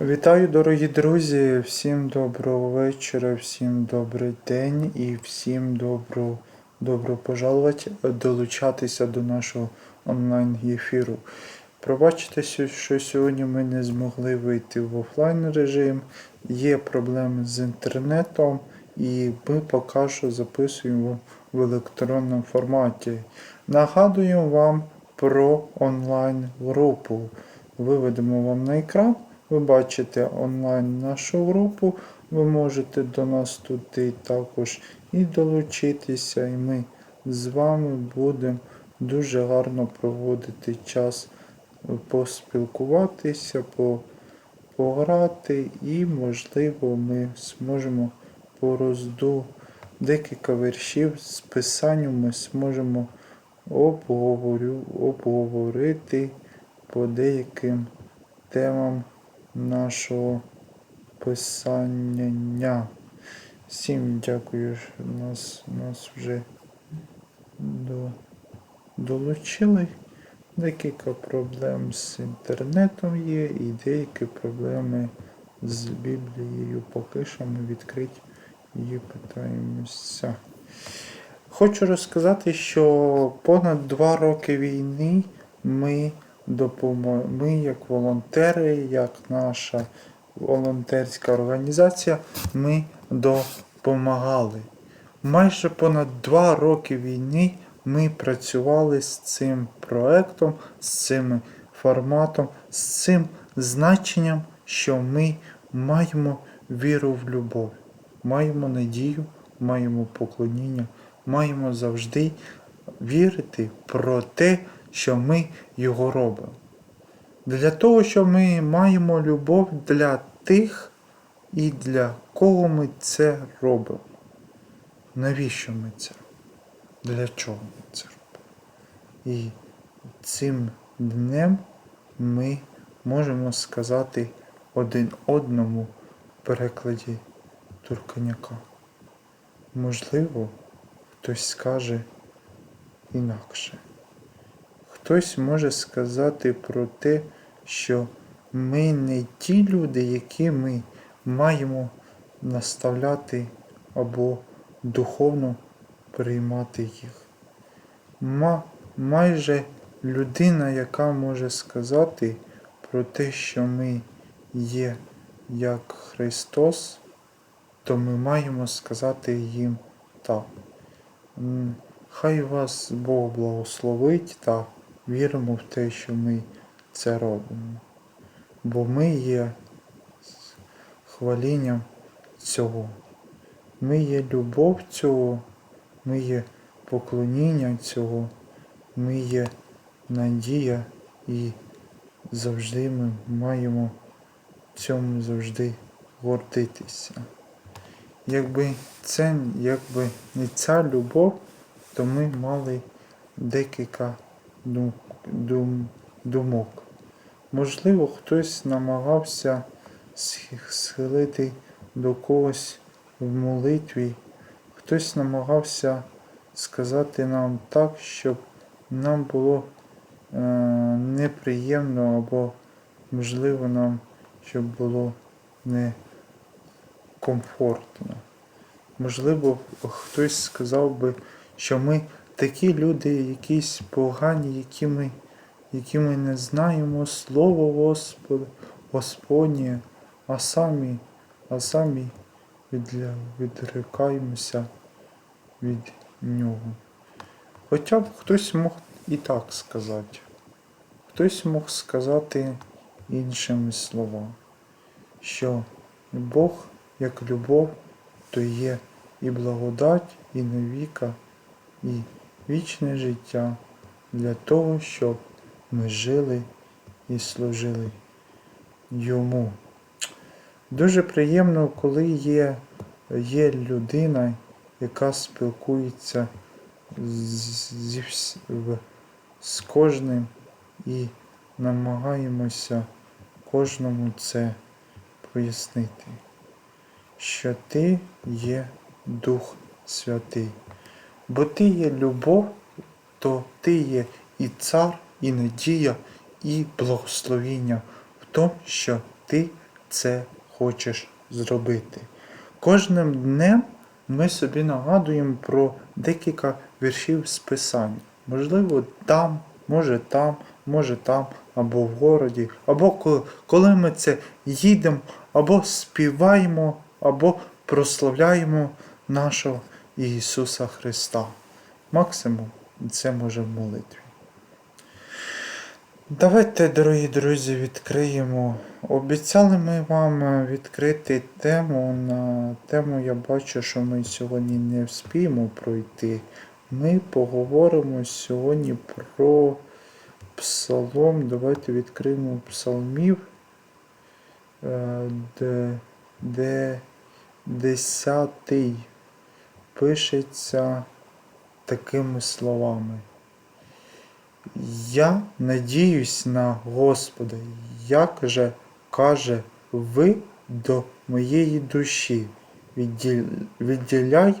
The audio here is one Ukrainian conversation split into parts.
Вітаю, дорогі друзі! Всім доброго вечора, всім добрий день і всім добро, добро пожаловать долучатися до нашого онлайн-ефіру. Пробачте, що сьогодні ми не змогли вийти в офлайн режим. Є проблеми з інтернетом, і ми поки що записуємо в електронному форматі. Нагадуємо вам про онлайн-групу. Виведемо вам на екран. Ви бачите онлайн нашу групу. Ви можете до нас туди також і долучитися, і ми з вами будемо дуже гарно проводити час, поспілкуватися, пограти, і, можливо, ми зможемо по розду декілька віршів з писанням ми зможемо обговорю, обговорити по деяким темам нашого писання. Всім дякую, що нас, нас вже до, долучили. Декілька проблем з інтернетом є і деякі проблеми з Біблією. Поки що ми відкриті її питаємося. Хочу розказати, що понад два роки війни ми допомо... ми як волонтери, як наша волонтерська організація, ми допомагали. Майже понад два роки війни ми працювали з цим проектом, з цим форматом, з цим значенням, що ми маємо віру в любов, маємо надію, маємо поклоніння, маємо завжди вірити про те, що ми його робимо. Для того, що ми маємо любов для тих і для кого ми це робимо. Навіщо ми це робимо? Для чого ми це робимо? І цим днем ми можемо сказати один одному в перекладі Турканяка. Можливо, хтось скаже інакше. Хтось може сказати про те, що ми не ті люди, які ми маємо наставляти або духовно приймати їх. Ма, майже людина, яка може сказати про те, що ми є як Христос, то ми маємо сказати їм так. Хай вас Бог благословить та віримо в те, що ми це робимо. Бо ми є хвалінням цього. Ми є любов цього, ми є поклоніння цього, ми є надія і завжди ми маємо цьому завжди гордитися. Якби це якби не ця любов, то ми мали декілька дум, дум, думок. Можливо, хтось намагався схилити до когось в молитві, хтось намагався сказати нам так, щоб нам було е, неприємно або, можливо, нам щоб було некомфортно. Можливо, хтось сказав би, що ми такі люди, якісь погані, які ми, які ми не знаємо Слово Господа, Господнє, а самі, а самі відля- відрикаємося від нього. Хоча б хтось мог і так сказати. Хтось мог сказати іншими словами, що Бог як любов, то є і благодать, і навіка, і вічне життя для того, щоб ми жили і служили йому. Дуже приємно, коли є, є людина, яка спілкується з, в- з кожним і намагаємося кожному це пояснити, що ти є Дух Святий. Бо ти є любов, то ти є і цар, і надія, і благословіння в тому, що ти це хочеш зробити. Кожним днем ми собі нагадуємо про декілька віршів з Писання. Можливо, там, може там, може там, або в городі, або коли, ми це їдемо, або співаємо, або прославляємо нашого Ісуса Христа. Максимум це може в молитві. Давайте, дорогі друзі, відкриємо. Обіцяли ми вам відкрити тему. На тему я бачу, що ми сьогодні не вспіємо пройти. Ми поговоримо сьогодні про псалом. Давайте відкриємо псалмів, е, де, де десятий пишеться такими словами. Я надіюсь на Господа, як же каже ви до моєї душі, відділяй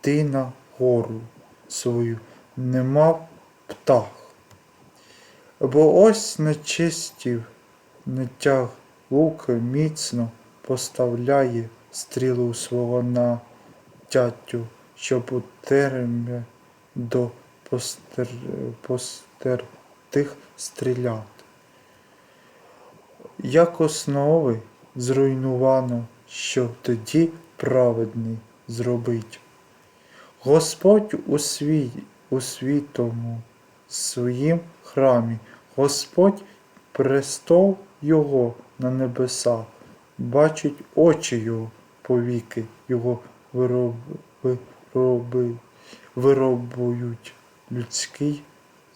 ти на гору свою, не мав птах. Бо ось нечистів натяг луки міцно поставляє стрілу свого на тятю, щоб у терем'я до постер... постертих стріляти. Як основи зруйнувано, що тоді праведний зробить. Господь у, свій, у світому своїм храмі, Господь престол Його на небесах, бачить очі Його повіки, Його вироб, виробують людський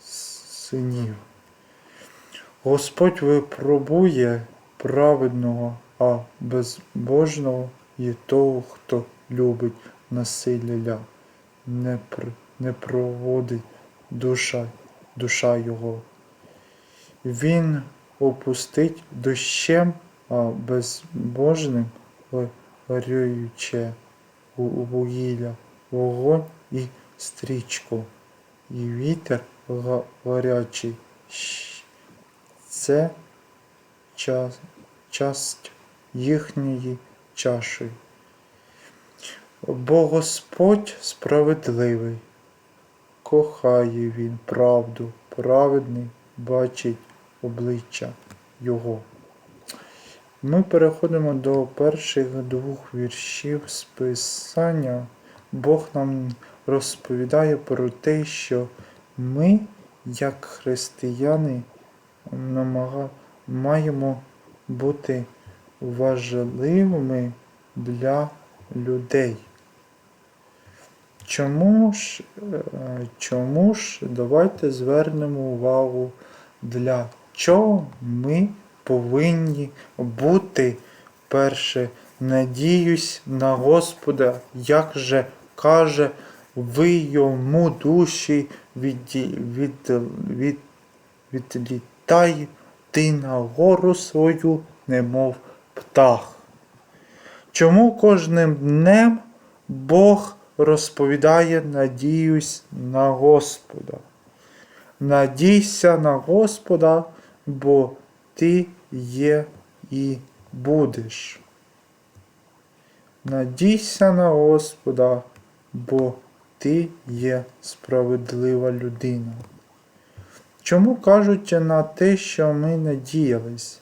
синів. Господь випробує праведного, а безбожного є того, хто любить насилля, не, не проводить душа, душа його. Він опустить дощем, а безбожним горююче вугілля, вогонь і стрічку, і вітер гарячий. Це час, часть їхньої чаші. Бо Господь справедливий, кохає Він правду, праведний бачить обличчя Його. Ми переходимо до перших двох віршів з Писання. Бог нам розповідає про те, що ми, як християни, маємо бути важливими для людей. Чому ж, е, чому ж давайте звернемо увагу, для чого ми повинні бути перше, надіюсь на Господа, як же каже, ви йому душі відді- від, від, відлітай ти на гору свою, немов птах. Чому кожним днем Бог розповідає надіюсь на Господа? Надійся на Господа, бо ти є і будеш. Надійся на Господа, бо ти є справедлива людина. Чому кажуть на те, що ми надіялись?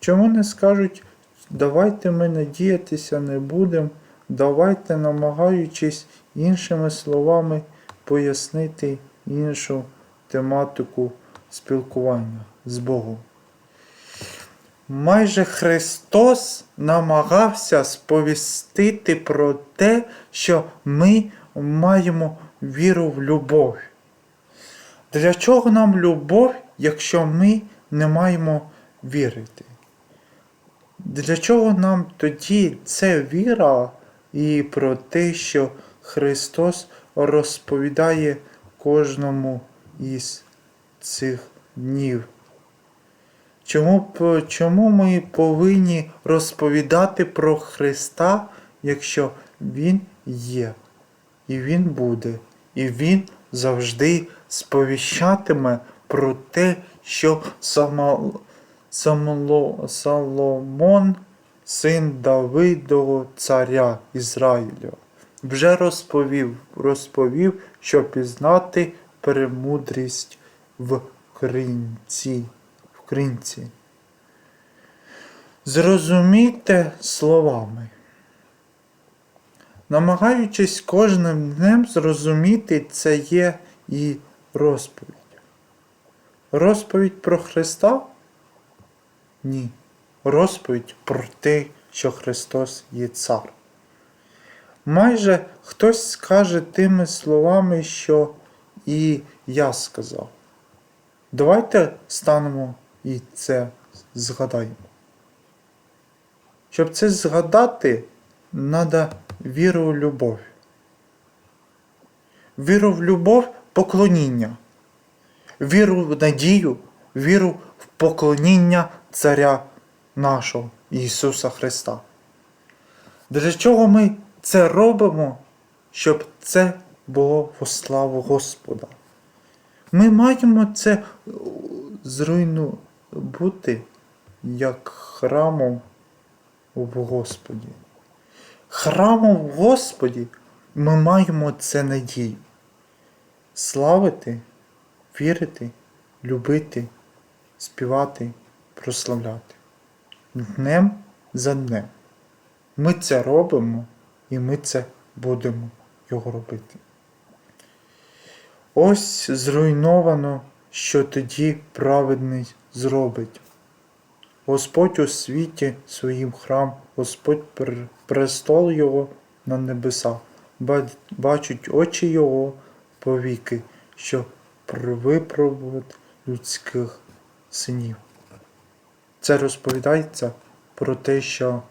Чому не скажуть, давайте ми надіятися не будемо, давайте, намагаючись іншими словами пояснити іншу тематику спілкування з Богом. Майже Христос намагався сповістити про те, що ми маємо віру в любов. Для чого нам любов, якщо ми не маємо вірити? Для чого нам тоді це віра і про те, що Христос розповідає кожному із цих днів? Чому, чому ми повинні розповідати про Христа, якщо Він є, і Він буде, і Він завжди сповіщатиме про те, що сама Самоло, Соломон, син Давидового царя Ізраїля, вже розповів, розповів, що пізнати премудрість в кринці. В кринці. Зрозумійте словами. Намагаючись кожним днем зрозуміти, це є і розповідь. Розповідь про Христа? Ні. Розповідь про те, що Христос є цар. Майже хтось скаже тими словами, що і я сказав. Давайте станемо і це згадаємо. Щоб це згадати, треба віру в любов. Віру в любов поклоніння. Віру в надію, віру в поклоніння Царя нашого Ісуса Христа. Для чого ми це робимо? Щоб це було во славу Господа. Ми маємо це зруйну бути як храмом в Господі. Храмом в Господі ми маємо це надію. Славити, вірити, любити, співати, прославляти. Днем за днем. Ми це робимо і ми це будемо його робити. Ось зруйновано, що тоді праведний зробить. Господь у світі своїм храм, Господь престол Його на небесах, Ба- бачать очі Його повіки, що пр- випробувати людських синів. Це розповідається про те, що,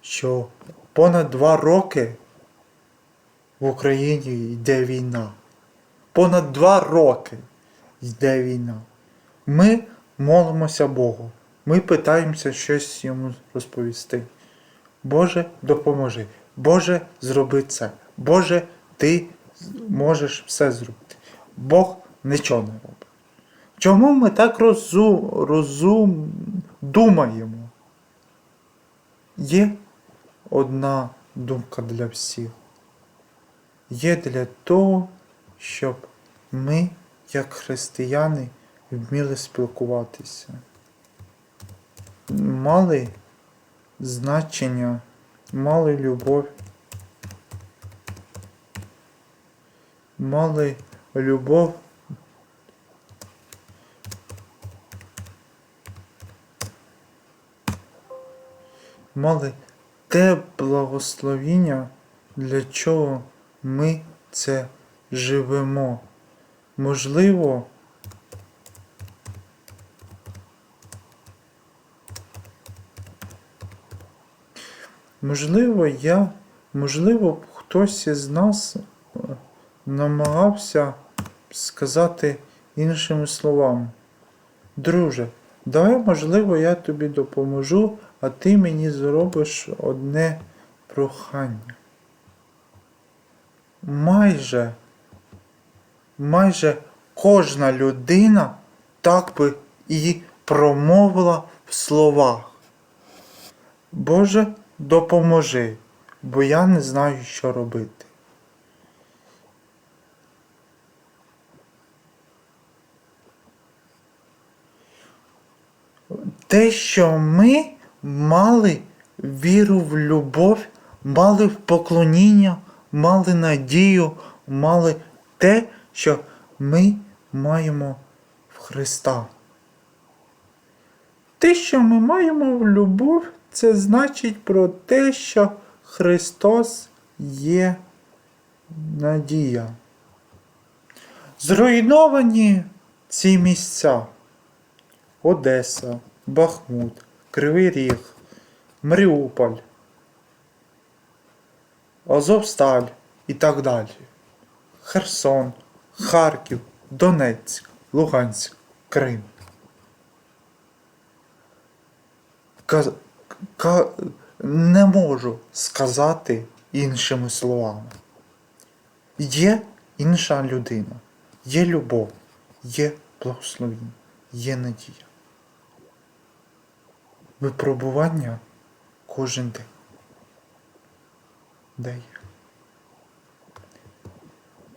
що понад два роки в Україні йде війна. Понад два роки йде війна. Ми молимося Богу. Ми питаємося щось йому розповісти. Боже, допоможи. Боже, зроби це. Боже, ти можеш все зробити. Бог нічого не робить. Чому ми так розум, розум думаємо? Є одна думка для всіх. Є для того, щоб ми, як християни, вміли спілкуватися. Мали значення, мали любов, мали любов мали те благословіння, для чого ми це живемо. Можливо, можливо, я, можливо, хтось із нас е, намагався сказати іншими словами. Друже, давай, можливо, я тобі допоможу, а ти мені зробиш одне прохання. Майже, майже кожна людина так би і промовила в словах. Боже, допоможи, бо я не знаю, що робити. те, що ми мали віру в любов, мали в поклоніння, мали надію, мали те, що ми маємо в Христа. Те, що ми маємо в любов, це значить про те, що Христос є надія. Зруйновані ці місця. Одеса, Бахмут, Кривий Ріг, Маріуполь, Азовсталь і так далі. Херсон, Харків, Донецьк, Луганськ, Крим. Не можу сказати іншими словами. Є інша людина, є любов, є благословіння, є надія. випробування кожен день. Дає.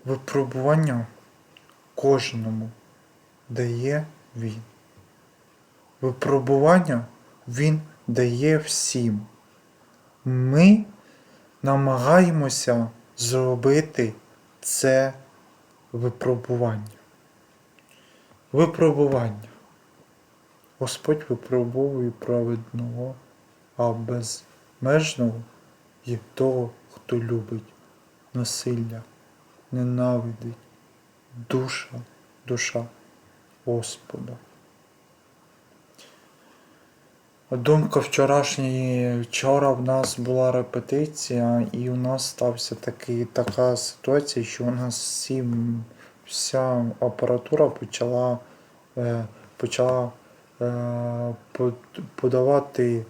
Випробування кожному дає він. Випробування він дає всім. Ми намагаємося зробити це випробування. Випробування. Господь випробовує праведного, а безмежного є того, хто любить насилля, ненавидить душа, душа Господа. Думка вчорашньої, вчора в нас була репетиція, і у нас стався такий, така ситуація, що у нас всі, вся апаратура почала, е, почала е, подавати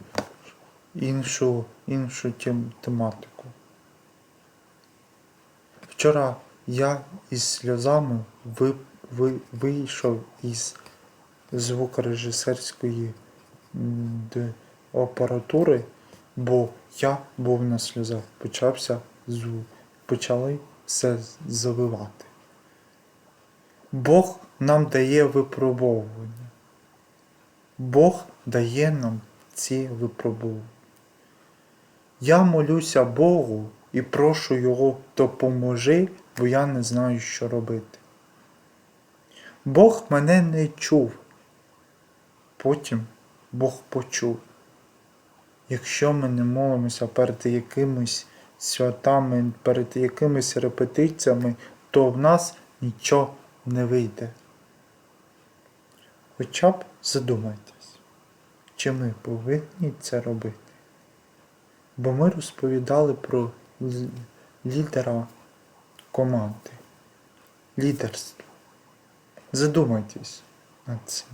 іншу, іншу тем, тематику. Вчора я із сльозами ви, ви, вийшов із звукорежисерської апаратури, бо я був на сльозах, почався звук, почали все завивати. Бог нам дає випробовування. Бог дає нам ці випробування. Я молюся Богу і прошу Його допоможи, бо я не знаю, що робити. Бог мене не чув. Потім Бог почув. Якщо ми не молимося перед якимись святами, перед якимись репетиціями, то в нас нічого не вийде. Хоча б задумайтесь, чи ми повинні це робити. Бо ми розповідали про лідера команди, лідерство. Задумайтесь над цим.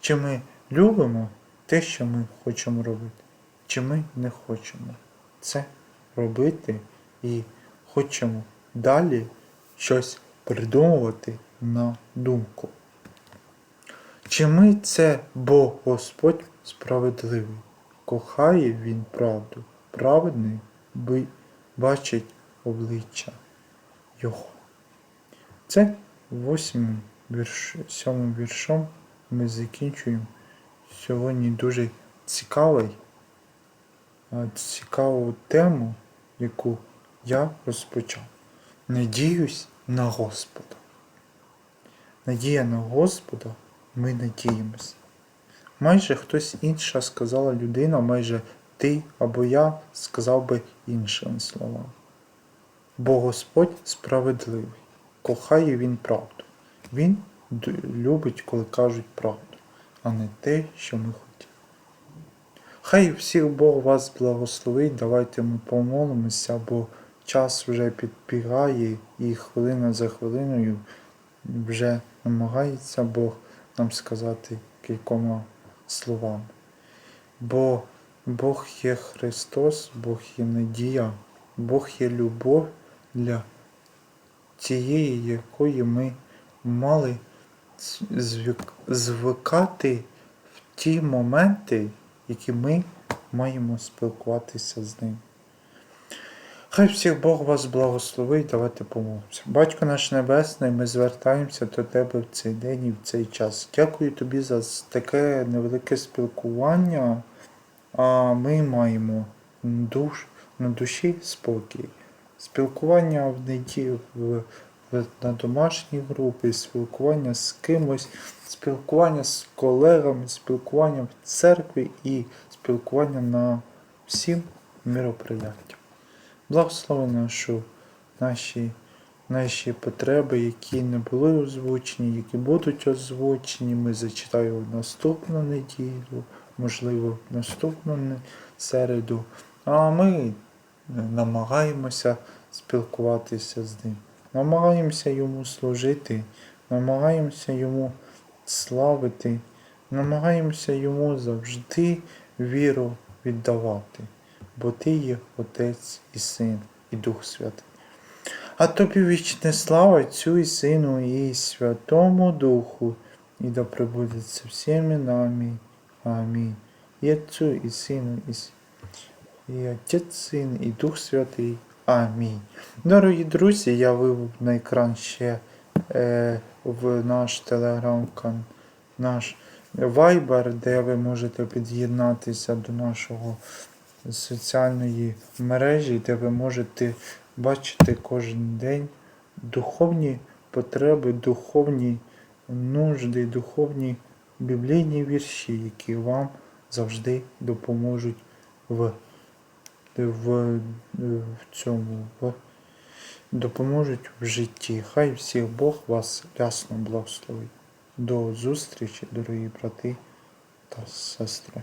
Чи ми любимо те, що ми хочемо робити, чи ми не хочемо це робити і хочемо далі щось придумувати на думку. Чи ми це, бо Господь справедливий, кохає Він правду, праведний би- бачить обличчя Його. Це восьмим вірш, сьомим віршом ми закінчуємо сьогодні дуже цікавий, цікаву тему, яку я розпочав. Надіюсь на Господа. Надія на Господа, ми надіємося. Майже хтось інша сказала людина, майже ти або я сказав би іншими словами. Бо Господь справедливий, кохає Він правду. Він любить, коли кажуть правду, а не те, що ми хотіли. Хай всіх Бог вас благословить, давайте ми помолимося, бо час вже підбігає і хвилина за хвилиною вже намагається Бог нам сказати кількома словами. Бо Бог є Христос, Бог є надія, Бог є любов для тієї, якої ми мали звикати в ті моменти, які ми маємо спілкуватися з ним. Хай всіх Бог вас благословить, давайте помолимося. Батько наш Небесний, ми звертаємося до Тебе в цей день і в цей час. Дякую тобі за таке невелике спілкування, а ми маємо душ, на душі спокій. Спілкування в неділю в, в, на домашній групі, спілкування з кимось, спілкування з колегами, спілкування в церкві і спілкування на всім міроприяттям. Благослови нашу, наші, наші потреби, які не були озвучені, які будуть озвучені. Ми зачитаємо наступну неділю, можливо, наступну середу. А ми намагаємося спілкуватися з ним. Намагаємося йому служити, намагаємося йому славити, намагаємося йому завжди віру віддавати, бо ти є Отець і Син, і Дух Святий. А тобі вічне слава Отцю і Сину, і Святому Духу, і да пребудеться всіми нами. Амінь. і Отцю, і Сину, і, і Отець Син, і Дух Святий. Амінь. Дорогі друзі, я вивів на екран ще е, в наш телеграм-кан, наш Viber, де ви можете під'єднатися до нашого соціальної мережі, де ви можете бачити кожен день духовні потреби, духовні нужди, духовні біблійні вірші, які вам завжди допоможуть в, в, в цьому. В, допоможуть в житті. Хай всіх Бог вас ясно благословить. До зустрічі, дорогі брати та сестри.